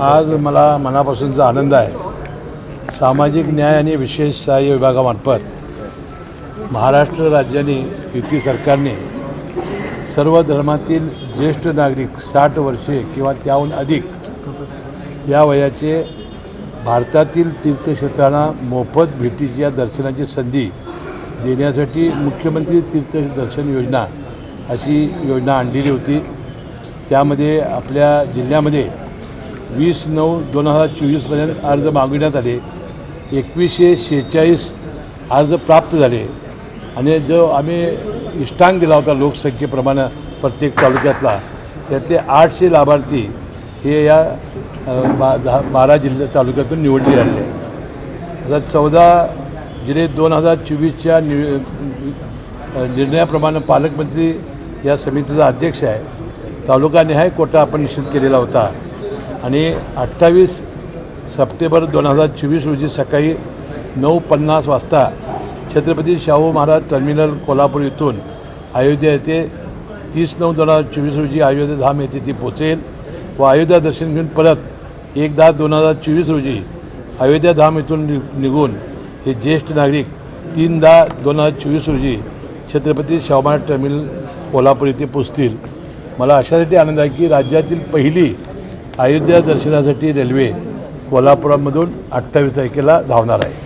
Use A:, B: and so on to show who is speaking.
A: आज मला मनापासूनचा आनंद आहे. सामाजिक न्याय आणि विशेष सहाय्य विभागामार्फत महाराष्ट्र राज्याने युती सरकारने सर्व धर्मातील ज्येष्ठ नागरिक साठ वर्षे किंवा त्याहून अधिक या वयाचे भारतातील तीर्थक्षेत्रांना मोफत भेटीची या दर्शनाची संधी देण्यासाठी मुख्यमंत्री तीर्थदर्शन योजना अशी योजना आणलेली होती. त्यामध्ये आपल्या जिल्ह्यामध्ये वीस नऊ दोन हजार चोवीसपर्यंत अर्ज मागविण्यात आले. एकवीसशे शेहेचाळीस अर्ज प्राप्त झाले. आणि जो आम्ही इष्टांक दिला होता लोकसंख्येप्रमाणे प्रत्येक तालुक्यातला त्यातले आठशे लाभार्थी हे या बा दहा बारा जिल्ह्या तालुक्यातून निवडले आलेले आहेत. आता चौदा जिले दोन हजार चोवीसच्या नि निर्णयाप्रमाणे पालकमंत्री या समितीचा अध्यक्ष आहे. तालुकानिहाय कोटा आपण निश्चित केलेला होता. आणि अठ्ठावीस सप्टेंबर दोन हजार चोवीस रोजी सकाळी नऊ पन्नास वाजता छत्रपती शाहू महाराज टर्मिनल कोल्हापूर इथून अयोध्या येथे तीस नऊ दोन हजार चोवीस रोजी अयोध्या धाम येथे ती पोचेल व अयोध्या दर्शन घेऊन परत एक दहा दोन हजार चोवीस रोजी अयोध्या धाम इथून नि निघून हे ज्येष्ठ नागरिक तीन दहा दोन हजार चोवीस रोजी छत्रपती शाहू महाराज टर्मिनल कोल्हापूर येथे पोचतील मला अशासाठी आनंद आहे की राज्यातील पहिली अयोध्या दर्शनासाठी रेल्वे कोल्हापुरामधून अठ्ठावीस तारखेला धावणार आहे.